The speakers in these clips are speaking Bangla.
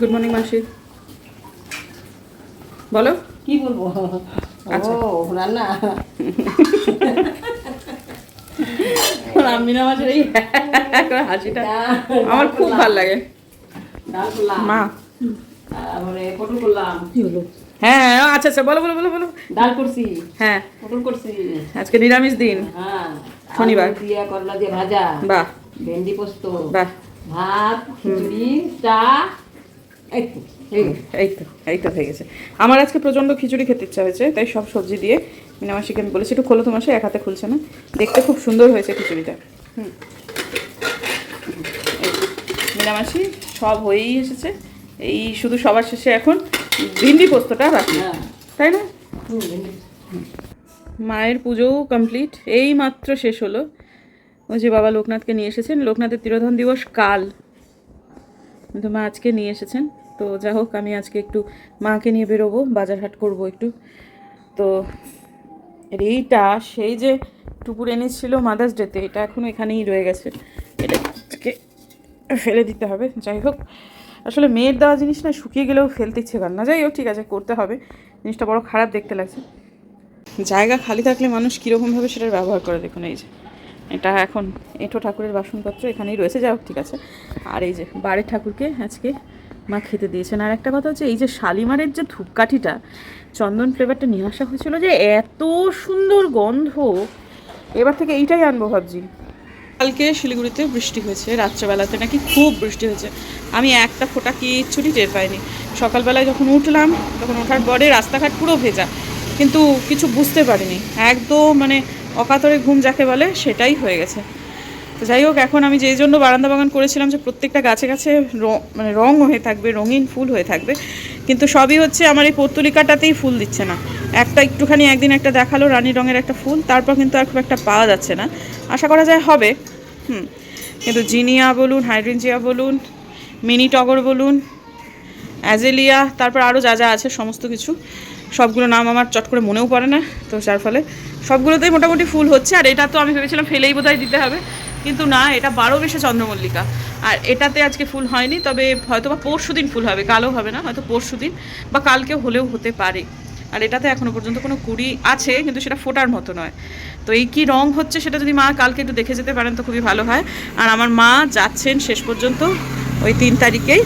গুড মর্নিং মাসি। বলো। কি বলব? আচ্ছা। ও রান্না। রামিনা মাসের এই হাসিটা আমার খুব ভালো লাগে। মা। তারপরে পটল করলাম। কি হলো? হ্যাঁ আচ্ছা আচ্ছা বলো বলো বলো বলো। ডাল করছি। হ্যাঁ। পটল করছি। আজকে নিরামিষ দিন। হ্যাঁ। শনিবার। করলা দিয়ে ভাজা। বাহ। ভেন্ডি পোস্ত। বাহ। ভাত খিচুড়ি চা। এই তো, এই তো। এই তো হয়ে গেছে। আমার আজকে প্রচণ্ড খিচুড়ি খেতে ইচ্ছা হয়েছে তাই সব সবজি দিয়ে মিনামাসিকে আমি বলেছি একটু খোলো তোমার সে এক হাতে খুলছে না। দেখতে খুব সুন্দর হয়েছে খিচুড়িটা। হুম। মিনামাসি সব হয়েই এসেছে। এই শুধু সবার শেষে এখন ভিন্ডি পোস্তটা বাকি হ্যাঁ। তাই না? মায়ের পুজোও কমপ্লিট এই মাত্র শেষ হলো। ওই যে বাবা লোকনাথকে নিয়ে এসেছেন লোকনাথের তিরোধান দিবস কাল। কিন্তু মা আজকে নিয়ে এসেছেন। তো যা হোক, আমি আজকে একটু মাকে নিয়ে বেরোবো বাজার হাট করব একটু। তো এইটা সেই যে টুকুর এনেছিল মাদার্স ডেতে এটা এখনও এখানেই রয়ে গেছে। এটাকে ফেলে দিতে হবে। যাই হোক, আসলে মেয়ের দেওয়া জিনিস না, শুকিয়ে গেলেও ফেলতে ইচ্ছে কর না। যাই হোক, ঠিক আছে, করতে হবে। জিনিসটা বড় খারাপ দেখতে লাগছে। জায়গা খালি থাকলে মানুষ কীরকমভাবে সেটার ব্যবহার করে, দেখুন এই যে। এটা এখন এঁঠো ঠাকুরের বাসনপত্র এখানেই রয়েছে। যাই হোক, ঠিক আছে। আর এই যে বাড়ির ঠাকুরকে আজকে মা খেতে দিয়েছেন। আর একটা কথা হচ্ছে, এই যে শালিমারের যে ধূপকাঠিটা, চন্দন ফ্লেভারটা নিয়ে আসা হয়েছিল যে এত সুন্দর গন্ধ, এবার থেকে এইটাই আনব ভাবছি। কালকে শিলিগুড়িতে বৃষ্টি হয়েছে, রাত্রেবেলাতে নাকি খুব বৃষ্টি হয়েছে। আমি একটা ফোঁটা কিচ্ছুটি টের পাইনি। সকালবেলায় যখন উঠলাম, তখন ওঠার পরে রাস্তাঘাট পুরো ভেজা, কিন্তু কিছু বুঝতে পারিনি। একদম মানে অকাতরে ঘুম যাকে বলে সেটাই হয়ে গেছে। তো যাই হোক, এখন আমি যেই জন্য বারান্দা বাগান করেছিলাম যে প্রত্যেকটা গাছে গাছে মানে রং হয়ে থাকবে, রঙিন ফুল হয়ে থাকবে। কিন্তু সবই হচ্ছে আমার এই পর্তুলিকাটাতেই ফুল দিচ্ছে না। একটা একটুখানি একদিন একটা দেখাল রানী রঙের একটা ফুল, তারপর কিন্তু আর খুব একটা পাওয়া যাচ্ছে না। আশা করা যায় হবে। হুম। কিন্তু জিনিয়া বলুন হাইড্রেনজিয়া বলুন, মিনি টগর বলুন, অ্যাজেলিয়া, তারপর আরও যা যা আছে, সমস্ত কিছু। সবগুলো নাম আমার চট করে মনেও পড়ে না। তো যার ফলে সবগুলোতেই মোটামুটি ফুল হচ্ছে। আর এটা তো আমি ভেবেছিলাম ফেলেই বোধহয় দিতে হবে। কিন্তু না, এটা বারো বেশে চন্দ্রমল্লিকা। আর এটাতে আজকে ফুল হয়নি, তবে হয়তো বা পরশু দিন ফুল হবে, কালও হবে না, হয়তো পরশু দিন বা কালকেও হলেও হতে পারে। আর এটাতে এখনও পর্যন্ত কোনো কুড়ি আছে, কিন্তু সেটা ফোটার মতো নয়। তো এই কি রং হচ্ছে সেটা যদি মা কালকে একটু দেখে যেতে পারেন, তো খুবই ভালো হয়। আর আমার মা যাচ্ছেন শেষ পর্যন্ত, ওই তিন তারিখেই।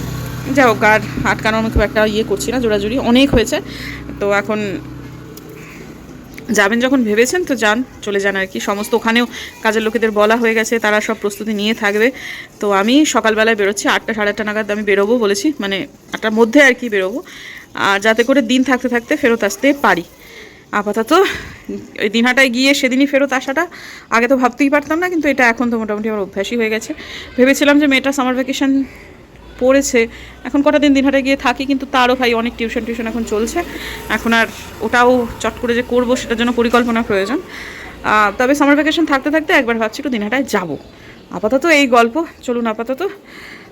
যাই হোক, আর আটকানো আমি খুব একটা ইয়ে করছি না, জোড়াজুড়ি অনেক হয়েছে। তো এখন যাবেন যখন ভেবেছেন, তো যান, চলে যান আর কি। সমস্ত ওখানেও কাজের লোকেদের বলা হয়ে গেছে, তারা সব প্রস্তুতি নিয়ে থাকবে। তো আমি সকালবেলায় বেরোচ্ছি, আটটা, সাড়ে আটটা নাগাদ আমি বেরোবো বলেছি মানে আটটার মধ্যে আর কি বেরোবো। আর যাতে করে দিন থাকতে থাকতে ফেরত আসতে পারি। আপাতত ওই দিনহাটায় গিয়ে সেদিনই ফেরত আসাটা, আগে তো ভাবতেই পারতাম না, কিন্তু এটা এখন তো মোটামুটি আমার অভ্যাসই হয়ে গেছে। ভেবেছিলাম যে মেয়েটা সামার ভ্যাকেশন পড়েছে। এখন কটা দিন দিনহাটে গিয়ে থাকি কিন্তু তারও ভাই অনেক টিউশন টিউশন এখন চলছে। এখন আর ওটাও চট করে যে করব সেটার জন্য পরিকল্পনা প্রয়োজন। তবে সামার ভ্যাকেশন থাকতে থাকতে একবার ভাবছি একটু দিনহাটায় যাব। আপাতত এই গল্প চলুন আপাতত।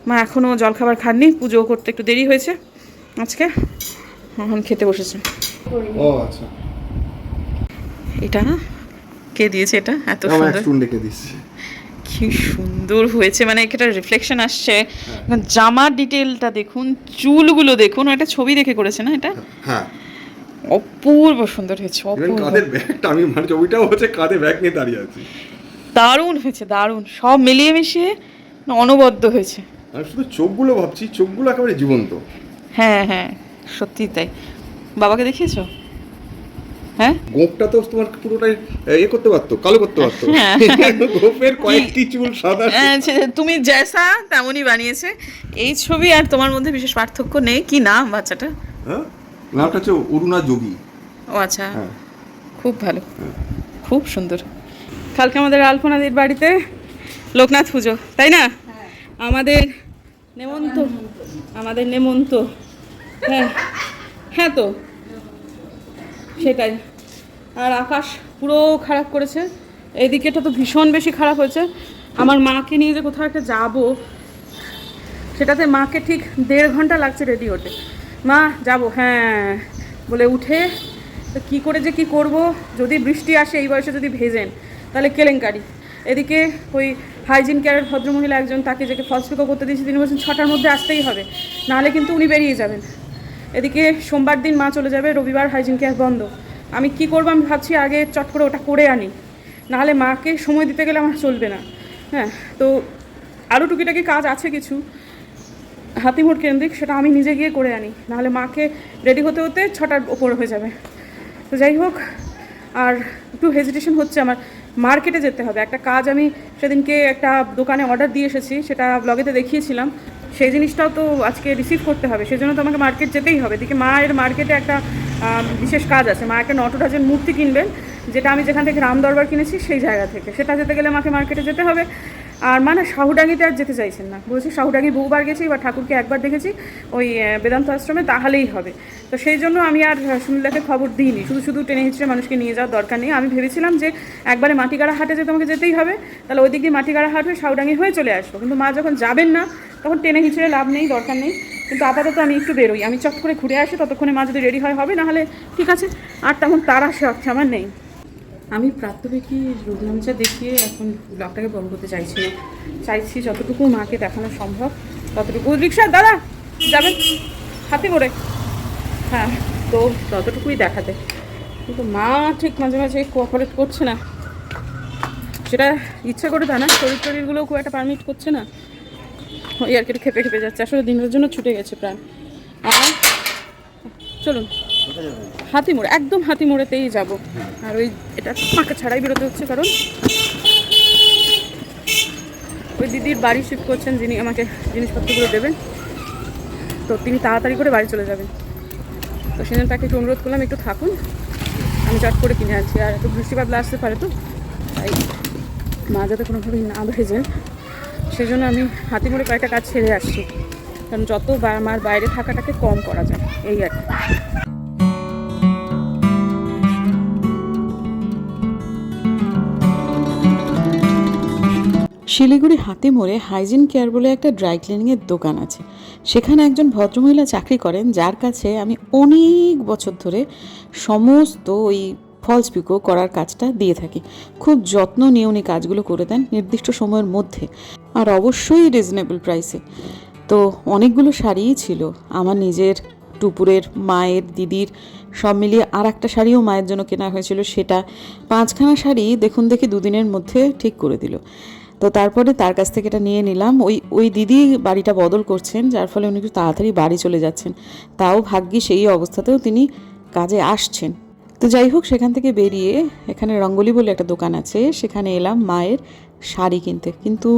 মা এখনও জলখাবার খাননি পুজো করতে একটু দেরি হয়েছে। আজকে এখন খেতে বসেছে। ও আচ্ছা। এটা না? কে দিয়েছে এটা? এত সুন্দর। কি সুন্দর হয়েছে মানে একটা রিফ্লেকশন আসছে। জামার ডিটেলটা দেখুন চুলগুলো দেখুন একটা ছবি দেখে করেছে না এটা? হ্যাঁ। অপূর্ব সুন্দর হয়েছে অপূর্ব। কাঁধের ব্যাগটা আমি মানে ছবিটাও হচ্ছে কাঁধে ব্যাগ নিয়ে দাঁড়িয়ে আছি। দারুণ হয়েছে দারুণ। সব মিলিয়ে মিশিয়ে অনবদ্য হয়েছে। আমি শুধু চোখগুলো ভাবছি চোখগুলো একেবারে জীবন্ত। হ্যাঁ হ্যাঁ সত্যি তাই। বাবাকে দেখিয়েছো? হ্যাঁ? গোপটা তো তোমার পুরোটাই ইয়ে করতে পারতো কালো করতে পারতো। হ্যাঁ। গোপের কয়েকটি চুল সাদা হ্যাঁ, তুমি জ্যাসা তেমনই বানিয়েছে। এই ছবি আর তোমার মধ্যে বিশেষ পার্থক্য নেই। কি নাম বাচ্চাটা হ্যাঁ? নামটা হচ্ছে অরুণা যোগী। ও আচ্ছা। হ্যাঁ। খুব ভালো। খুব সুন্দর। কালকে আমাদের আলপনাদির বাড়িতে লোকনাথ পুজো তাই না? আমাদের নেমন্ত আমাদের নেমন্ত। হ্যাঁ। হ্যাঁ তো সেটাই। আর আকাশ পুরো খারাপ করেছে। এইদিকেটা তো ভীষণ বেশি খারাপ হয়েছে। আমার মাকে নিয়ে যে কোথাও একটা যাব, সেটাতে মাকে ঠিক দেড় ঘণ্টা লাগছে রেডি হতে। মা, যাব হ্যাঁ। বলে, উঠে, তো কী করে যে কি করব? যদি বৃষ্টি আসে, এই বয়সে যদি ভেজেন, তাহলে কেলেঙ্কারি। এদিকে ওই হাইজিন কেয়ারের ভদ্রমহিলা একজন, তাকে যাকে ফলস করতে দিয়েছে, তিনি বলছেন, ছটার মধ্যে আসতেই হবে, নাহলে কিন্তু উনি বেরিয়ে যাবেন। এদিকে সোমবার দিন মা চলে যাবে, রবিবার হাইজিন কেয়ার বন্ধ। আমি কি করব? আমি ভাবছি আগে চট করে ওটা করে আনি। নাহলে মাকে সময় দিতে গেলে আমার চলবে না। হ্যাঁ তো আরও টুকিটাকি কাজ আছে কিছু। হাতিমোড় কেন্দ্রিক, সেটা আমি নিজে গিয়ে করে আনি। নাহলে মাকে রেডি হতে হতে ছটার ওপর হয়ে যাবে। তো যাই হোক, আর একটু হেজিটেশন হচ্ছে আমার। মার্কেটে যেতে হবে। একটা কাজ আমি সেদিনকে একটা দোকানে অর্ডার দিয়ে এসেছি, সেটা ব্লগেতে দেখিয়েছিলাম। সেই জিনিসটাও তো আজকে রিসিভ করতে হবে, সেজন্য তো আমাকে মার্কেট যেতেই হবে। এদিকে মায়ের মার্কেটে একটা বিশেষ কাজ আছে। মা একটা নটরাজের মূর্তি কিনবেন, যেটা আমি যেখান থেকে রাম দরবার কিনেছি, সেই জায়গা থেকে। সেটা যেতে গেলে আমাকে মার্কেটে যেতে হবে। আর মানে শাহুডাঙ্গিতে আর যেতে চাইছেন না। বলছি শাহুডাঙ্গি বহুবার গেছি, বা ঠাকুরকে একবার দেখেছি, ওই বেদান্ত আশ্রমে, তাহলেই হবে। তো সেই জন্য আমি আর সুনীলাকে খবর দিইনি। শুধু শুধু টেনে হিচড়ে মানুষকে নিয়ে যাওয়ার দরকার নেই। আমি ভেবেছিলাম যে একবারে মাটিগাড়া হাটে যে তোমাকে যেতেই হবে, তাহলে ওই দিক দিয়ে মাটিগাড়া হাট হয়ে শাহুডাঙ্গি হয়ে চলে আসব। কিন্তু মা যখন যাবেন না, তখন টেনে হিচড়ে লাভ নেই, দরকার নেই। কিন্তু আপাতত আমি একটু বেরোই। আমি চট করে ঘুরে আসি, ততক্ষণে মা যদি রেডি হয়, হবে নাহলে ঠিক আছে। আর তেমন তারা সে আমার নেই। আমি প্রাত্যবিকী রুগনামচা দেখিয়ে এখন ব্লগটাকে বড় করতে চাইছি। না চাইছি যতটুকু মাকে দেখানো সম্ভব, ততটুকু। রিক্সা, দাদা, যাবেন? হাতে করে। হ্যাঁ তো ততটুকুই দেখাতে। কিন্তু মা ঠিক মাঝে মাঝে কোঅপারেট করছে না। সেটা ইচ্ছা করে তা না, শরীর টরীরগুলোও খুব একটা পারমিট করছে না। ওই আর কি খেপে খেপে যাচ্ছে। আসলে দিনের জন্য ছুটে গেছে প্রায়। আর চলুন। হাতি মোড় একদম হাতি মোড়েতেই যাব আর ওই এটা ফাঁকা ছাড়াই বেরোতে হচ্ছে কারণ ওই দিদির বাড়ি শিফট করছেন যিনি আমাকে জিনিসপত্রগুলো দেবেন। তো তিনি তাড়াতাড়ি করে বাড়ি চলে যাবেন। তো সেজন্য তাকে একটু অনুরোধ করলাম একটু থাকুন। আমি চট করে কিনে আনছি আর একটু বৃষ্টি বাদলা আসতে পারে তো তাই মা যাতে কোনোভাবেই না ভেজেন সেই জন্য আমি হাতি মোড়ে কয়েকটা কাজ ছেড়ে আসছি। কারণ যত বা- আমার বাইরে থাকাটাকে কম করা যায় এই আর কি। শিলিগুড়ি হাতে মোড়ে হাইজিন কেয়ার বলে একটা ড্রাই ক্লিনিংয়ের দোকান আছে। সেখানে একজন ভদ্রমহিলা চাকরি করেন, যার কাছে আমি অনেক বছর ধরে সমস্ত ওই ফলস পিকো করার কাজটা দিয়ে থাকি। খুব যত্ন নিয়ে উনি কাজগুলো করে দেন নির্দিষ্ট সময়ের মধ্যে, আর অবশ্যই রিজনেবল প্রাইসে তো অনেকগুলো শাড়িই ছিল, আমার নিজের, টুপুরের, মায়ের, দিদির, সব মিলিয়ে আর একটা শাড়িও মায়ের জন্য কেনা হয়েছিল, সেটা পাঁচখানা শাড়ি দেখুন দেখি দুদিনের মধ্যে ঠিক করে দিল। তো তারপরে তার কাছ থেকে এটা নিয়ে নিলাম। ওই ওই দিদি বাড়িটা বদল করছেন, যার ফলে উনি একটু তাড়াতাড়ি বাড়ি চলে যাচ্ছেন। তাও ভাগ্যি সেই অবস্থাতেও তিনি কাজে আসছেন। তো যাই হোক, সেখান থেকে বেরিয়ে এখানে রঙ্গলি বলে একটা দোকান আছে, সেখানে এলাম মায়ের শাড়ি কিনতে। কিন্তু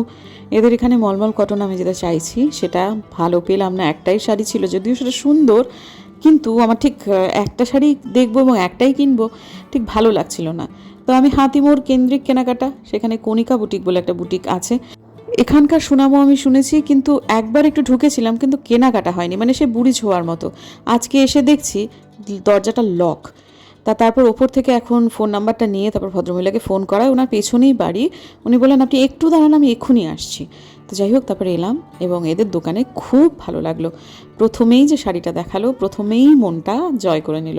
এদের এখানে মলমল কটন আমি যেটা চাইছি, সেটা ভালো পেলাম না, একটাই শাড়ি ছিল যদিও সেটা সুন্দর, কিন্তু আমার ঠিক একটা শাড়ি দেখব এবং একটাই কিনবো, ঠিক ভালো লাগছিল না। তো আমি হাতিমোর কেন্দ্রিক কেনাকাটা, সেখানে কণিকা বুটিক বলে একটা বুটিক আছে। এখানকার সুনামও আমি শুনেছি, কিন্তু একবার একটু ঢুকেছিলাম, কিন্তু কেনাকাটা হয়নি মানে সে বুড়ি ছোঁয়ার মতো। আজকে এসে দেখছি দরজাটা লক তা তারপর ওপর থেকে এখন ফোন নাম্বারটা নিয়ে তারপর ভদ্রমহিলাকে ফোন করায়। ওনার পেছনেই বাড়ি। উনি বললেন, আপনি একটু দাঁড়ান, আমি এক্ষুনি আসছি। তো যাই হোক, তারপরে এলাম এবং এদের দোকানে খুব ভালো লাগল। প্রথমেই যে শাড়িটা দেখাল, প্রথমেই মনটা জয় করে নিল।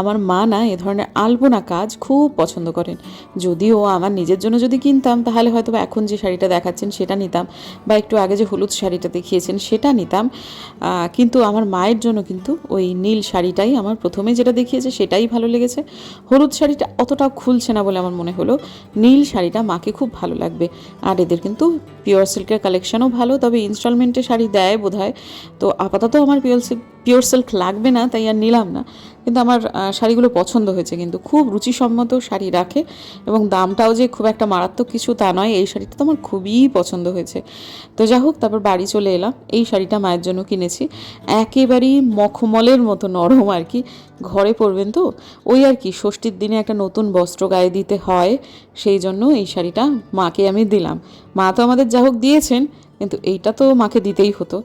আমার মা না, এ ধরনের আলপনা কাজ খুব পছন্দ করেন। যদিও আমার নিজের জন্য যদি কিনতাম, তাহলে হয়তো বা এখন যে শাড়িটা দেখাচ্ছেন সেটা নিতাম বা একটু আগে যে হলুদ শাড়িটা দেখিয়েছেন সেটা নিতাম। কিন্তু আমার মায়ের জন্য কিন্তু ওই নীল শাড়িটাই আমার প্রথমে যেটা দেখিয়েছে সেটাই ভালো লেগেছে। হলুদ শাড়িটা অতটাও খুলছে না বলে আমার মনে হলো। নীল শাড়িটা মাকে খুব ভালো লাগবে। আর এদের কিন্তু পিওর সিল্কের কালেকশনও ভালো, তবে ইনস্টলমেন্টে শাড়ি দেয় বোধ তো আপাতত আমার পিওর সিল্ক পিওর সিল্ক লাগবে না, তাই আর নিলাম না। কিন্তু আমার শাড়িগুলো পছন্দ হয়েছে কিন্তু খুব রুচিসম্মত শাড়ি রাখে এবং দামটাও যে খুব একটা মারাত্মক কিছু তা নয়, এই শাড়িটা তো আমার খুবই পছন্দ হয়েছে। তো যা হোক, তারপর বাড়ি চলে এলাম, এই শাড়িটা মায়ের জন্য কিনেছি। একেবারেই মখমলের মতো নরম আর কি। ঘরে পরবেন তো? ওই আর কি, ষষ্ঠীর দিনে একটা নতুন বস্ত্র গায়ে দিতে হয়, সেই জন্য এই শাড়িটা মাকে আমি দিলাম। মা তো আমাদের যা হোক দিয়েছেন, কিন্তু এইটা তো মাকে দিতেই হতো।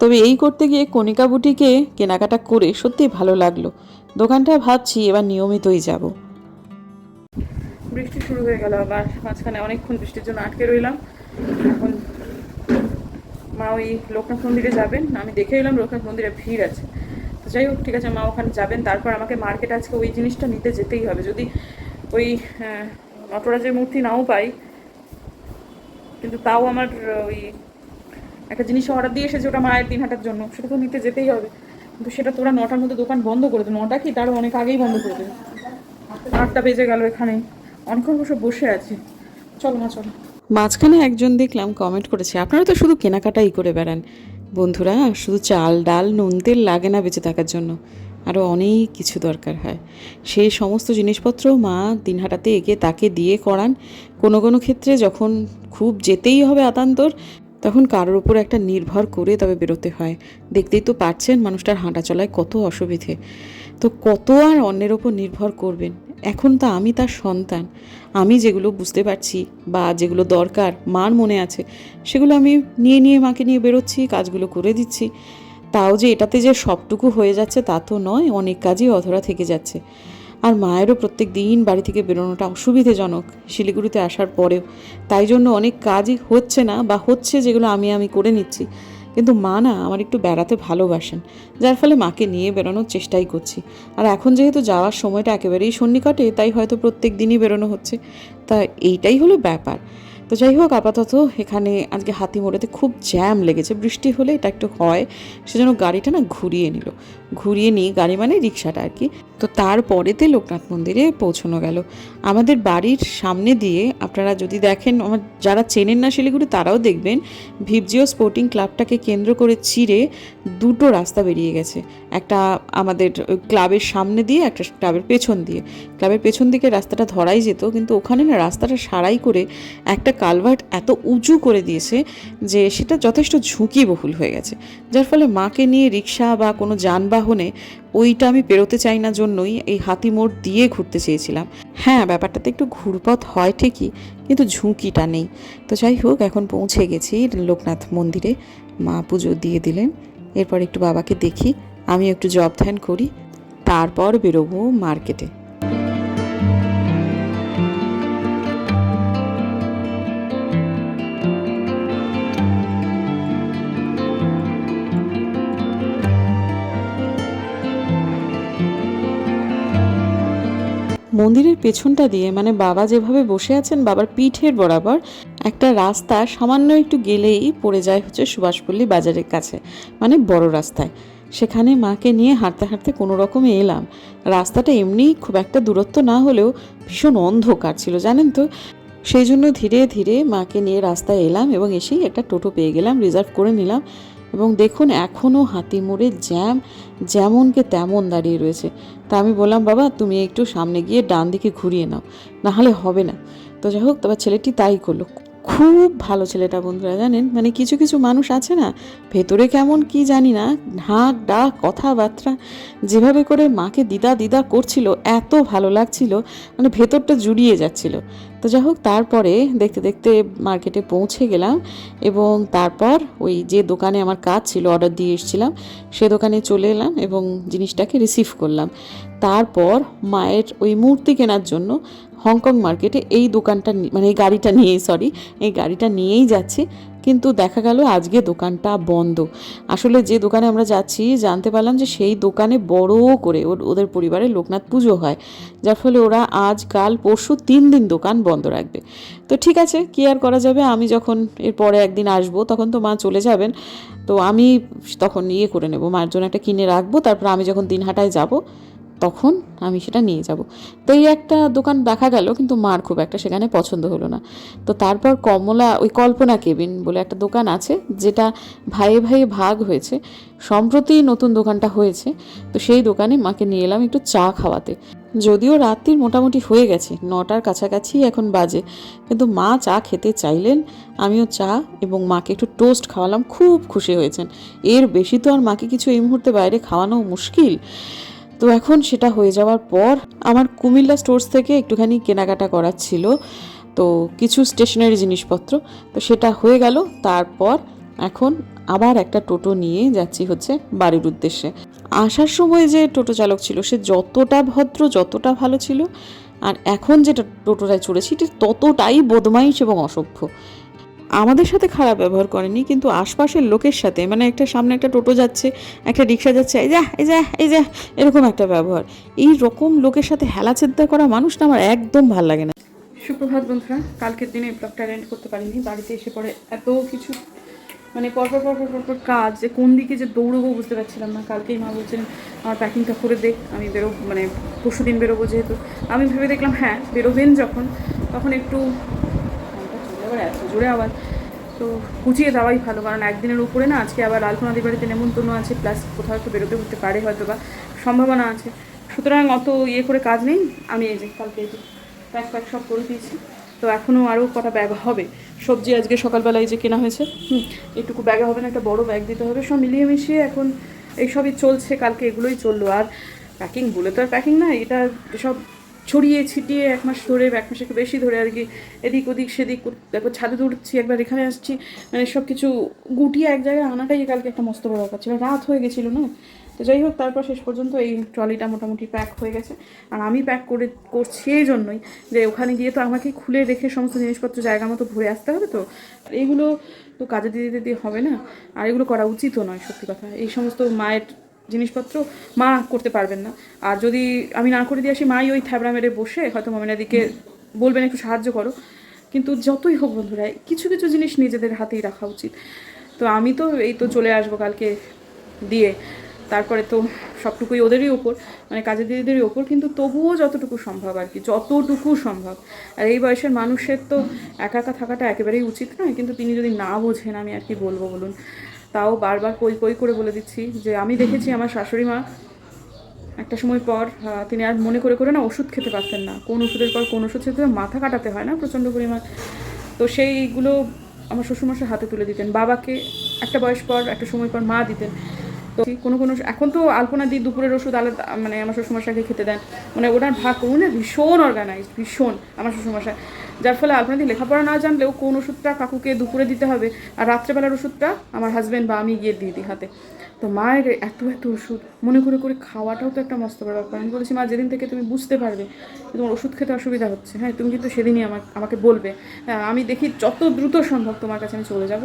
তবে এই করতে গিয়ে কণিকা বুটিকে কেনাকাটা করে সত্যিই ভালো লাগল। দোকানটা ভাবছি এবার নিয়মিতই যাব। বৃষ্টি শুরু হয়ে গেল আবার, মাঝখানে অনেকক্ষণ বৃষ্টির জন্য আটকে রইলাম। এখন মা ওই লোকনাথ মন্দিরে যাবেন, আমি দেখে এলাম লোকনাথ মন্দিরে ভিড় আছে। যাই হোক ঠিক আছে মা ওখানে যাবেন তারপর আমাকে মার্কেট আজকে ওই জিনিসটা নিতে যেতেই হবে। যদি ওই আহ, নটরাজের মূর্তি নাও পাই কিন্তু তাও আমার ওই একটা জিনিস অর্ডার দিয়ে এসেছে ওটা মায়ের দিন হাটার জন্য সেটা তো নিতে যেতেই হবে। কিন্তু সেটা তোরা নটার মধ্যে দোকান বন্ধ করে দেবে নটা কি? তার অনেক আগেই বন্ধ করে দেবে আটটা বেজে গেল এখানে। অনেকক্ষণ বসে বসে আছি। চলো মা চলো। মাঝখানে একজন দেখলাম কমেন্ট করেছে আপনারা তো শুধু কেনাকাটাই করে বেড়ান। বন্ধুরা, শুধু চাল, ডাল, নুন, তেল লাগে না বেঁচে থাকার জন্য। আরও অনেক কিছু দরকার হয়। সেই সমস্ত জিনিসপত্র মা দিনহাটাতে এগিয়ে তাকে দিয়ে করান। কোনো কোনো ক্ষেত্রে যখন খুব যেতেই হবে আতান্তর, তখন কারোর উপর একটা নির্ভর করে তবে বেরোতে হয়। দেখতেই তো পারছেন মানুষটার হাঁটা চলায় কত অসুবিধে। তো কত আর অন্যের ওপর নির্ভর করবেন? এখন তো আমি তার সন্তান। আমি যেগুলো বুঝতে পারছি বা যেগুলো দরকার মার মনে আছে, সেগুলো আমি নিয়ে নিয়ে মাকে নিয়ে বেরোচ্ছি, কাজগুলো করে দিচ্ছি। তাও যে এটাতে যে সবটুকু হয়ে যাচ্ছে তা তো নয়, অনেক কাজই অধরা থেকে যাচ্ছে। আর মায়েরও প্রত্যেক দিন বাড়ি থেকে বেরোনোটা অসুবিধেজনক, শিলিগুড়িতে আসার পরেও। তাই জন্য অনেক কাজই হচ্ছে না বা হচ্ছে যেগুলো আমি আমি করে নিচ্ছি। কিন্তু মা না আমার একটু বেড়াতে ভালোবাসেন, যার ফলে মাকে নিয়ে বেরোনোর চেষ্টাই করছি। আর এখন যেহেতু যাওয়ার সময়টা একেবারেই সন্নিকটে, তাই হয়তো প্রত্যেক দিনই বেরোনো হচ্ছে। তা এইটাই হলো ব্যাপার। তো যাই হোক, আপাতত এখানে আজকে হাতি মোড়েতে খুব জ্যাম লেগেছে। বৃষ্টি হলে এটা একটু হয়, সেজন্য গাড়িটা না ঘুরিয়ে নিল। ঘুরিয়ে নিয়ে গাড়ি মানে রিক্সাটা আর কি। তো তারপরেতে লোকনাথ মন্দিরে পৌঁছানো গেল। আমাদের বাড়ির সামনে দিয়ে আপনারা যদি দেখেন, আমার যারা চেনেন না শিলিগুড়ি, তারাও দেখবেন ভিপজিও স্পোর্টিং ক্লাবটাকে কেন্দ্র করে চিরে দুটো রাস্তা বেরিয়ে গেছে। একটা আমাদের ক্লাবের সামনে দিয়ে, একটা ক্লাবের পেছন দিয়ে। ক্লাবের পেছন দিকে রাস্তাটা ধরাই যেত, কিন্তু ওখানে না রাস্তাটা সারাই করে একটা কালভার্ট এত উঁচু করে দিয়েছে যে সেটা যথেষ্ট ঝুঁকিবহুল হয়ে গেছে। যার ফলে মাকে নিয়ে রিক্সা বা কোনো যানবাহনে ওইটা আমি পেরোতে চাই না জন্যই এই হাতি মোড় দিয়ে ঘুরতে চেয়েছিলাম। হ্যাঁ ব্যাপারটাতে একটু ঘুরপথ হয় ঠিকই, কিন্তু ঝুঁকিটা নেই। তো যাই হোক, এখন পৌঁছে গেছি লোকনাথ মন্দিরে। মা পুজো দিয়ে দিলেন। এরপর একটু বাবাকে দেখি আমি একটু জব ধ্যান করি। তারপর বেরোবো মার্কেটে। মন্দিরের পেছনটা দিয়ে মানে বাবা যেভাবে বসে আছেন বাবার পিঠের বরাবর, একটা রাস্তা সামান্য একটু গেলেই পড়ে যায় হচ্ছে সুভাষপল্লী বাজারের কাছে মানে বড় রাস্তায়। সেখানে মাকে নিয়ে হাঁটতে হাঁটতে কোনো রকমে এলাম। রাস্তাটা এমনি খুব একটা দূরত্ব না হলেও ভীষণ অন্ধকার ছিল, জানেন তো? সেই জন্য ধীরে ধীরে মাকে নিয়ে রাস্তায় এলাম এবং এসেই একটা টোটো পেয়ে গেলাম, রিজার্ভ করে নিলাম এবং দেখুন এখনও হাতি মোড়ে জ্যাম, যেমনকে তেমন দাঁড়িয়ে রয়েছে। তা আমি বললাম, বাবা, তুমি একটু সামনে গিয়ে ডান দিকে ঘুরিয়ে নাও, নাহলে হবে না। তো যাই হোক তোমার ছেলেটি তাই করল। খুব ভালো ছেলেটা বন্ধুরা, জানেন? মানে কিছু কিছু মানুষ আছে না, ভেতরে কেমন কি জানি না ঢাক ডাক, কথাবার্তা, যেভাবে করে মাকে দিদা দিদা করছিল, এত ভালো লাগছিল মানে ভেতরটা জুড়িয়ে যাচ্ছিল। তো যাই হোক, তারপরে দেখতে দেখতে মার্কেটে পৌঁছে গেলাম এবং তারপর ওই যে দোকানে আমার কাজ ছিল অর্ডার দিয়ে এসেছিলাম, সে দোকানে চলে এলাম এবং জিনিসটাকে রিসিভ করলাম। তারপর মায়ের ওই মূর্তি কেনার জন্য হংকং মার্কেটে এই দোকানটা মানে এই গাড়িটা নিয়েই সরি এই গাড়িটা নিয়েই যাচ্ছি। কিন্তু দেখা গেল আজকে দোকানটা বন্ধ। আসলে যে দোকানে আমরা যাচ্ছি, জানতে পারলাম যে সেই দোকানে বড় করে ওদের পরিবারে লোকনাথ পুজো হয়। যার ফলে ওরা আজ, কাল, পরশু তিন দিন দোকান বন্ধ রাখবে। তো ঠিক আছে, কি আর করা যাবে? আমি যখন এরপরে একদিন আসব, তখন তো মা চলে যাবেন। তো আমি তখন ইয়ে করে নেব মার জন্য একটা কিনে রাখব। তারপর আমি যখন দিনহাটায় যাব তখন আমি সেটা নিয়ে যাব। তো এই একটা দোকান দেখা গেল, কিন্তু মার খুব একটা সেখানে পছন্দ হলো না। তো তারপর কমলা, ওই কল্পনা কেবিন বলে একটা দোকান আছে, যেটা ভাইয়ে ভাইয়ে ভাগ হয়েছে, সম্প্রতি নতুন দোকানটা হয়েছে। তো সেই দোকানে মাকে নিয়ে এলাম একটু চা খাওয়াতে। যদিও রাত্রির মোটামুটি হয়ে গেছে, নটার কাছাকাছি এখন বাজে, কিন্তু মা চা খেতে চাইলেন, আমিও চা এবং মাকে একটু টোস্ট খাওয়ালাম, খুব খুশি হয়েছেন। এর বেশি তো আর মাকে কিছু এই মুহূর্তে বাইরে খাওয়ানো মুশকিল। তো এখন সেটা হয়ে যাওয়ার পর আমার কুমিল্লা স্টোর্স থেকে একটুখানি কেনাকাটা করার ছিল। তো কিছু স্টেশনারি জিনিসপত্র। তো সেটা হয়ে গেল। তারপর এখন আবার একটা টোটো নিয়ে যাচ্ছি হচ্ছে বাড়ির উদ্দেশ্যে। আসার সময় যে টোটো চালক ছিল, সে যতটা ভদ্র, যতটা ভালো ছিল, আর এখন যেটা টোটোটায় চড়েছি এটি ততটাই বদমাইশ এবং অসভ্য। আমাদের সাথে খারাপ ব্যবহার করেনি, কিন্তু আশপাশের লোকের সাথে মানে একটা সামনে একটা টোটো যাচ্ছে, একটা রিক্সা যাচ্ছে, এই যা এই যা এই যা, এরকম একটা ব্যবহার। এই রকম লোকের সাথে হেলা চেদ্দা করা মানুষটা আমার একদম ভালো লাগে না। সুপ্রভাত বন্ধুরা, কালকের দিনে ব্লগটা অ্যারেন্জ করতে পারিনি, বাড়িতে এসে পরে এত কিছু মানে পরপর পরপর পরপর কাজ, যে কোন দিকে যে দৌড়বো বুঝতে পারছিলাম না। কালকেই মা বলছেন, আমার প্যাকিংটা করে দেখ আমি বেরো মানে পরশু দিন বেরোবো যেহেতু। আমি ভেবে দেখলাম হ্যাঁ বেরোবেন যখন, তখন একটু আবার এত জোরে আবার তো গুছিয়ে দেওয়াই ভালো, কারণ একদিনের উপরে না আজকে আবার আলপনাদি বাড়িতে নেমন্তন্ন আছে প্লাস কোথাও একটু বেরোতে হতে পারে হয়তো বা সম্ভাবনা আছে। সুতরাং অত ইয়ে করে কাজ নেই, আমি এই যে কালকে এই যে প্যাক প্যাক সব করে দিয়েছি। তো এখনও আরও কটা ব্যাগ হবে। সবজি আজকে সকালবেলায় যে কেনা হয়েছে, হুম একটুকু ব্যাগে হবে না, একটা বড় ব্যাগ দিতে হবে। সব মিলিয়ে মিশিয়ে এখন এইসবই চলছে, কালকে এগুলোই চলল। আর প্যাকিং বলে তো আর প্যাকিং না, এটা সব ছড়িয়ে ছিটিয়ে এক মাস ধরে এক মাসের একটু বেশি ধরে আর কি এদিক ওদিক সেদিক একবার ছাদে দৌড়চ্ছি, একবার এখানে আসছি মানে সব কিছু গুটিয়ে এক জায়গায় আনাটাই কালকে একটা মস্ত বড় ব্যাপার ছিল। রাত হয়ে গেছিল, না? তো যাই হোক, তারপর শেষ পর্যন্ত এই ট্রলিটা মোটামুটি প্যাক হয়ে গেছে। আর আমি প্যাক করে, করছি এই জন্যই যে ওখানে গিয়ে তো আমাকে খুলে রেখে সমস্ত জিনিসপত্র জায়গা মতো ভরে আসতে হবে তো। এইগুলো তো কাজে দিয়ে দিতে হবে, না? আর এগুলো করা উচিতও নয়, সত্যি কথা। এই সমস্ত মায়ের জিনিসপত্র মা করতে পারবেন না। আর যদি আমি না করে দিয়ে আসি, মাই ওই থ্যাবড়া মেরে বসে হয়তো মামিনাদিকে বলবেন, একটু সাহায্য করো। কিন্তু যতই হোক বন্ধুরা, কিছু কিছু জিনিস নিজেদের হাতেই রাখা উচিত। তো আমি তো এই তো চলে আসব কালকে দিয়ে। তারপরে তো সবটুকুই ওদেরই ওপর মানে কাজের দিদিদেরই ওপর, কিন্তু তবুও যতটুকু সম্ভব আর কি, যতটুকু সম্ভব। আর এই বয়সের মানুষের তো একা একা থাকাটা একেবারেই উচিত নয়, কিন্তু তিনি যদি না বোঝেন, আমি আর কি বলব বলুন। তাও বারবার কই কই করে বলে দিচ্ছি যে আমি দেখেছি আমার শাশুড়ি মা একটা সময় পর তিনি আর মনে করে করে না ওষুধ খেতে পারতেন না। কোন ওষুধের পর কোন ওষুধ খেতে মাথা কাটাতে হয় না প্রচণ্ড পরিমাণ। তো সেইগুলো আমার শ্বশুরমশাই হাতে তুলে দিতেন। বাবাকে একটা বয়স পর, একটা সময় পর মা দিতেন। তো কোনো কোনো এখন তো আলপনা দিয়ে দুপুরের ওষুধ আলাদা মানে আমার শ্বশুরমশাইকে খেতে দেন। মানে ওনার ভাগ উনি ভীষণ অর্গানাইজ ভীষণ আমার শ্বশুরমশাই। যার ফলে আলপনা দিয়ে লেখাপড়া না জানলেও কোন ওষুধটা কাকুকে দুপুরে দিতে হবে আর রাত্রেবেলার ওষুধটা আমার হাজব্যান্ড বা আমি গিয়ে দিয়ে দিই হাতে। তো মায়ের এত এত ওষুধ, মনে করে করে খাওয়াটাও তো একটা মস্ত বড় ব্যাপার। আমি বলেছি, মা, যেদিন থেকে তুমি বুঝতে পারবে তোমার ওষুধ খেতে অসুবিধা হচ্ছে হ্যাঁ তুমি কিন্তু সেদিনই আমার আমাকে বলবে। আমি দেখি যত দ্রুত সম্ভব তোমার কাছে আমি চলে যাব।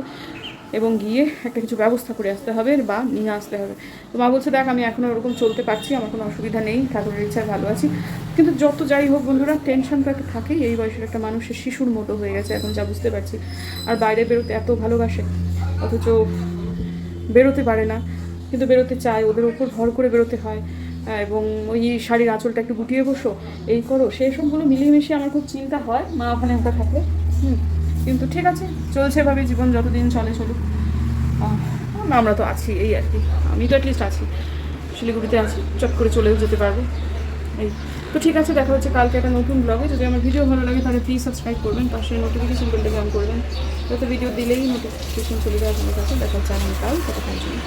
এবং গিয়ে একটা কিছু ব্যবস্থা করে আসতে হবে বা নিয়ে আসতে হবে। তো মা বলছে, দেখ, আমি এখনও ওরকম চলতে পারছি, আমার কোনো অসুবিধা নেই, ঠাকুরের ইচ্ছায় ভালো আছি। কিন্তু যত যাই হোক বন্ধুরা টেনশন তো একটা থাকেই। এই বয়সের একটা মানুষের শিশুর মতো হয়ে গেছে, এখন যা বুঝতে পারছি। আর বাইরে বেরোতে এত ভালোবাসে, অথচ বেরোতে পারে না। কিন্তু বেরোতে চায়, ওদের উপর ভর করে বেরোতে হয়। এবং ওই শাড়ির আঁচলটা একটু গুটিয়ে বসো, এই করো, সেই সবগুলো মিলিয়ে মিশিয়ে আমার খুব চিন্তা হয়, মা ওখানে একটা থাকলে। হুম। কিন্তু ঠিক আছে, চলছে এভাবে জীবন যতদিন চলে চলুক। আমরা তো আছি, এই আর কি। আমি তো অ্যাটলিস্ট আছি। শিলিগুড়িতে আছি, চট করে চলেও যেতে পারব। এই, তো ঠিক আছে, দেখা হচ্ছে কালকে একটা নতুন ব্লগে যদি আমার ভিডিও ভালো লাগে, তাহলে প্লিজ সাবস্ক্রাইব করবেন, পাশে নোটিফিকেশন বেলটাকে অন করবেন। যাতে ভিডিও দিলেই নোটিফিকেশন চলে যায় আপনার কাছে দেখা হচ্ছে আগামীকাল কতক্ষণ জন্য।